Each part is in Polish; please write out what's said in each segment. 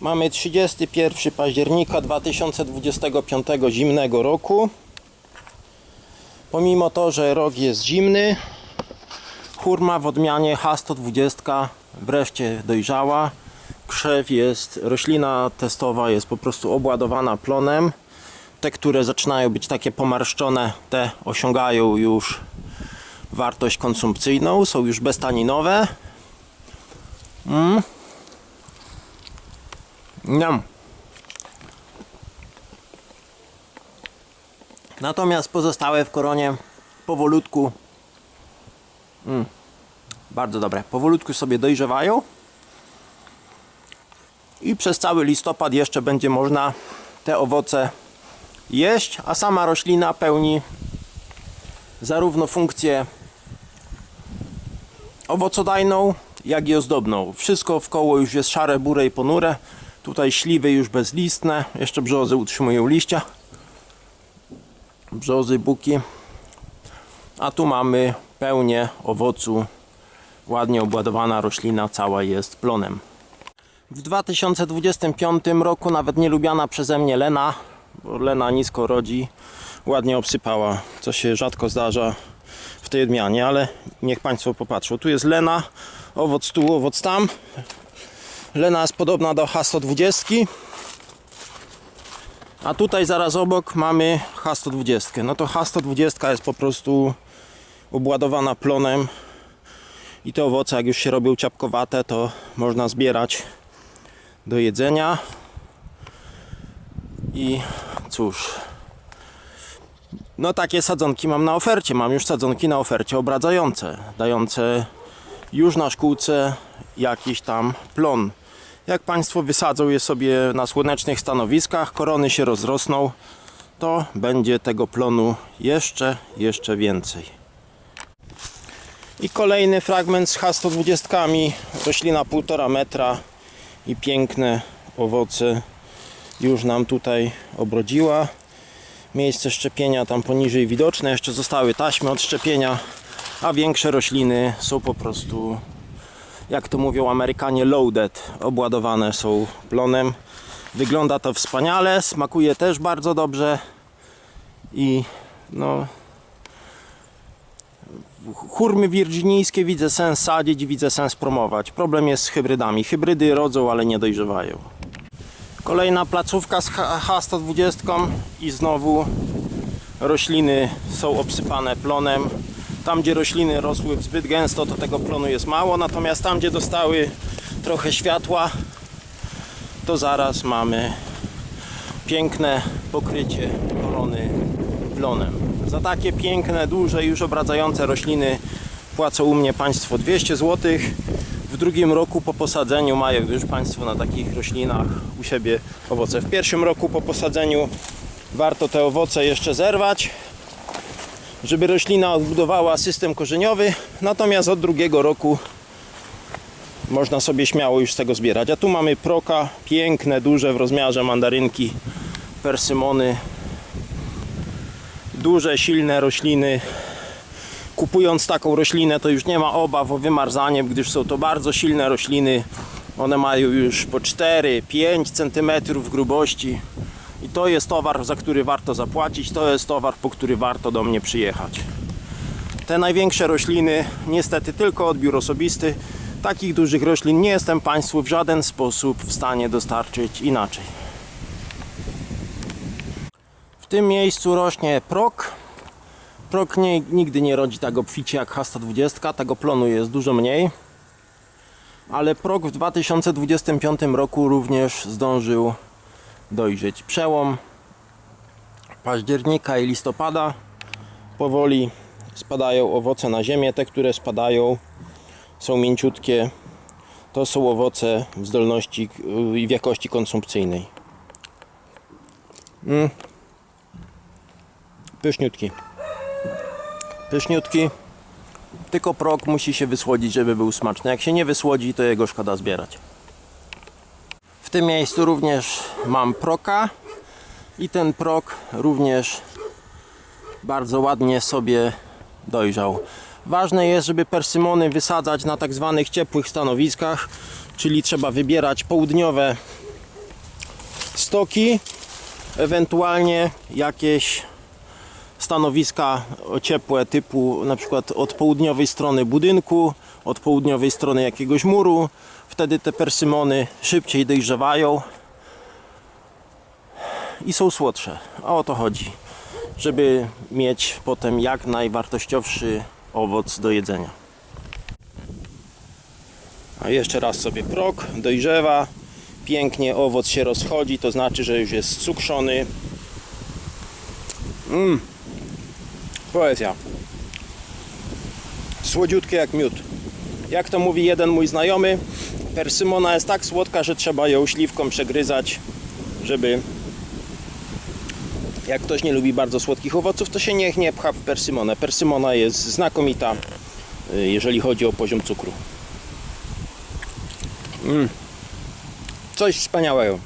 Mamy 31 października 2025 zimnego roku. Pomimo to, że rok jest zimny, hurma w odmianie H120 wreszcie dojrzała. Krzew jest, roślina testowa jest po prostu obładowana plonem. Te, które zaczynają być takie pomarszczone, te osiągają już wartość konsumpcyjną, są już beztaninowe. Mm. Niam. Natomiast pozostałe w koronie powolutku mm, bardzo dobre. Powolutku sobie dojrzewają i przez cały listopad jeszcze będzie można te owoce jeść, a sama roślina pełni zarówno funkcję owocodajną, jak i ozdobną. Wszystko w koło już jest szare, bure i ponure. Tutaj śliwy już bezlistne, jeszcze brzozy utrzymują liścia. Brzozy, buki. A tu mamy pełnię owocu, ładnie obładowana roślina, cała jest plonem. W 2025 roku nawet nielubiana przeze mnie Lena, bo Lena nisko rodzi, ładnie obsypała, co się rzadko zdarza w tej odmianie, ale niech Państwo popatrzą. Tu jest Lena, owoc tu, owoc tam. Lena jest podobna do H120. A tutaj zaraz obok mamy H120. No to H120 jest po prostu obładowana plonem. I te owoce jak już się robią ciapkowate to można zbierać do jedzenia. I cóż. No takie sadzonki mam na ofercie. Mam już sadzonki na ofercie obradzające dające już na szkółce jakiś tam plon jak Państwo wysadzą je sobie na słonecznych stanowiskach korony się rozrosną to będzie tego plonu jeszcze, jeszcze więcej. I kolejny fragment z H120 roślina 1,5 metra i piękne owoce już nam tutaj obrodziła. Miejsce szczepienia tam poniżej widoczne, jeszcze zostały taśmy od szczepienia, a większe rośliny są po prostu, jak to mówią Amerykanie, loaded, obładowane są plonem. Wygląda to wspaniale, smakuje też bardzo dobrze i no Hurmy wirginijskie widzę sens sadzić, widzę sens promować. Problem jest z hybrydami. Hybrydy rodzą, ale nie dojrzewają. Kolejna placówka z H- H120 i znowu rośliny są obsypane plonem. Tam, gdzie rośliny rosły zbyt gęsto, to tego plonu jest mało, natomiast tam, gdzie dostały trochę światła, to zaraz mamy piękne pokrycie korony plonem. Za takie piękne, duże, już obradzające rośliny płacą u mnie Państwo 200 zł. W drugim roku po posadzeniu mają już Państwo na takich roślinach u siebie owoce. W pierwszym roku po posadzeniu warto te owoce jeszcze zerwać, żeby roślina odbudowała system korzeniowy. Natomiast od drugiego roku można sobie śmiało już z tego zbierać. A tu mamy proka, piękne, duże w rozmiarze mandarynki, persymony, duże, silne rośliny. Kupując taką roślinę, to już nie ma obaw o wymarzanie, gdyż są to bardzo silne rośliny. One mają już po 4-5 cm grubości. To jest towar, za który warto zapłacić. To jest towar, po który warto do mnie przyjechać. Te największe rośliny, niestety tylko odbiór osobisty. Takich dużych roślin nie jestem Państwu w żaden sposób w stanie dostarczyć inaczej. W tym miejscu rośnie prok. Prok nie, nigdy nie rodzi tak obficie jak H120, tego plonu jest dużo mniej. Ale prok w 2025 roku również zdążył dojrzeć. Przełom października i listopada. Powoli spadają owoce na ziemię. Te, które spadają, są mięciutkie. To są owoce w zdolności y, i w jakości konsumpcyjnej. Pyszniutki. Pyszniutki. Tylko prok musi się wysłodzić, żeby był smaczny. Jak się nie wysłodzi, to jego szkoda zbierać. W tym miejscu również mam proka. I ten prok również bardzo ładnie sobie dojrzał. Ważne jest, żeby persymony wysadzać na tak zwanych ciepłych stanowiskach, czyli trzeba wybierać południowe stoki, ewentualnie jakieś stanowiska ciepłe typu na przykład od południowej strony budynku, od południowej strony jakiegoś muru. Wtedy te persymony szybciej dojrzewają i są słodsze. A o to chodzi, żeby mieć potem jak najwartościowszy owoc do jedzenia. A jeszcze raz sobie prok, dojrzewa, pięknie owoc się rozchodzi, to znaczy, że już jest cukrzony. Mmm, poezja. Słodziutkie jak miód. Jak to mówi jeden mój znajomy, persymona jest tak słodka, że trzeba ją śliwką przegryzać, żeby jak ktoś nie lubi bardzo słodkich owoców, to się niech nie pcha w persymonę. Persymona jest znakomita, y, jeżeli chodzi o poziom cukru. Mm. Coś wspaniałego.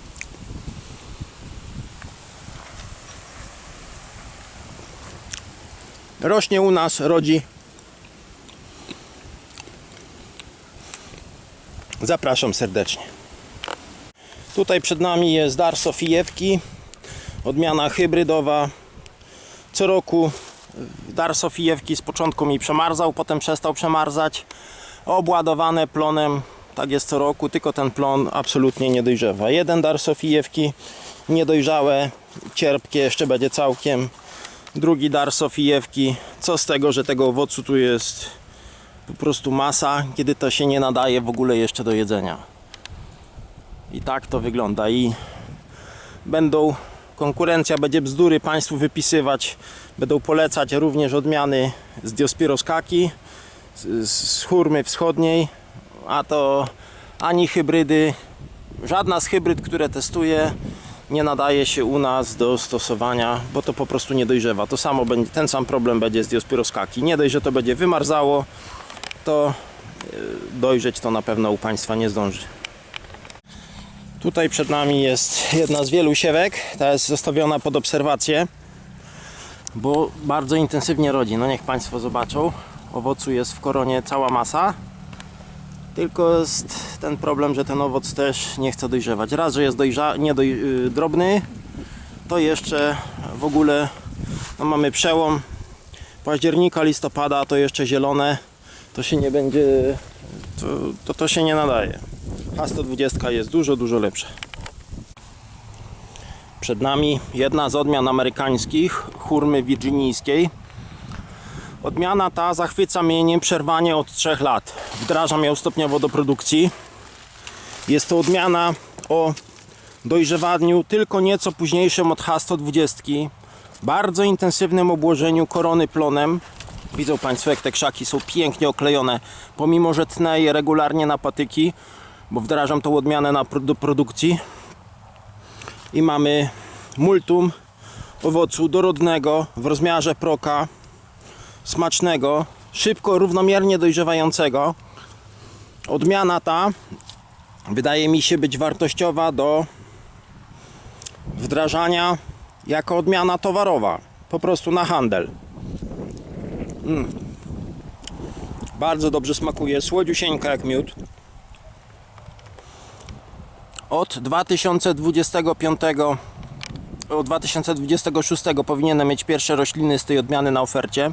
Rośnie u nas, rodzi. Zapraszam serdecznie. Tutaj przed nami jest dar Sofijewki, odmiana hybrydowa. Co roku dar Sofijewki z początku mi przemarzał, potem przestał przemarzać. Obładowane plonem, tak jest co roku, tylko ten plon absolutnie nie dojrzewa. Jeden dar Sofijewki niedojrzałe, cierpkie, jeszcze będzie całkiem. Drugi dar Sofijewki. Co z tego, że tego owocu tu jest po prostu masa, kiedy to się nie nadaje w ogóle jeszcze do jedzenia. I tak to wygląda. I będą konkurencja będzie bzdury Państwu wypisywać. Będą polecać również odmiany z Diospiroskaki, z, z churmy wschodniej, a to ani hybrydy, żadna z hybryd, które testuję, nie nadaje się u nas do stosowania, bo to po prostu nie dojrzewa. To samo będzie, ten sam problem będzie z Diospiroskaki. Nie dość, że to będzie wymarzało, to e, dojrzeć to na pewno u Państwa nie zdąży. Tutaj przed nami jest jedna z wielu siewek. Ta jest zostawiona pod obserwację, bo bardzo intensywnie rodzi. No niech Państwo zobaczą. Owocu jest w koronie cała masa. Tylko jest ten problem, że ten owoc też nie chce dojrzewać. Raz, że jest dojrza- nie doj- yy, drobny, to jeszcze w ogóle no mamy przełom października, listopada, to jeszcze zielone. To się nie będzie, to, to, to się nie nadaje. H120 jest dużo, dużo lepsza. Przed nami jedna z odmian amerykańskich churmy wirginijskiej. Odmiana ta zachwyca mnie nieprzerwanie od 3 lat. Wdrażam ją stopniowo do produkcji. Jest to odmiana o dojrzewaniu tylko nieco późniejszym od H120. Bardzo intensywnym obłożeniu korony plonem. Widzą Państwo, jak te krzaki są pięknie oklejone, pomimo że tnę je regularnie na patyki, bo wdrażam tą odmianę na, do produkcji. I mamy multum owocu dorodnego w rozmiarze proka, smacznego, szybko, równomiernie dojrzewającego. Odmiana ta wydaje mi się być wartościowa do wdrażania jako odmiana towarowa, po prostu na handel. Mm. Bardzo dobrze smakuje, słodziusieńka jak miód. Od 2025 od 2026 powinienem mieć pierwsze rośliny z tej odmiany na ofercie.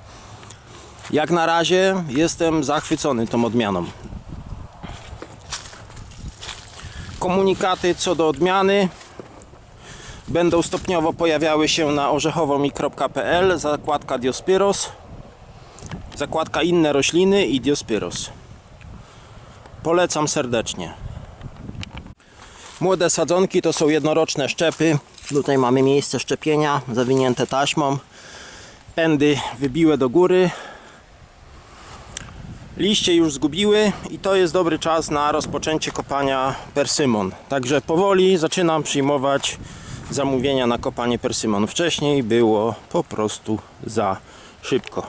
Jak na razie jestem zachwycony tą odmianą. Komunikaty co do odmiany będą stopniowo pojawiały się na orzechowomi.pl zakładka Diospyros zakładka inne rośliny i Diospyros polecam serdecznie młode sadzonki to są jednoroczne szczepy tutaj mamy miejsce szczepienia zawinięte taśmą pędy wybiłe do góry liście już zgubiły i to jest dobry czas na rozpoczęcie kopania persymon. Także powoli zaczynam przyjmować zamówienia na kopanie persymon. Wcześniej było po prostu za szybko.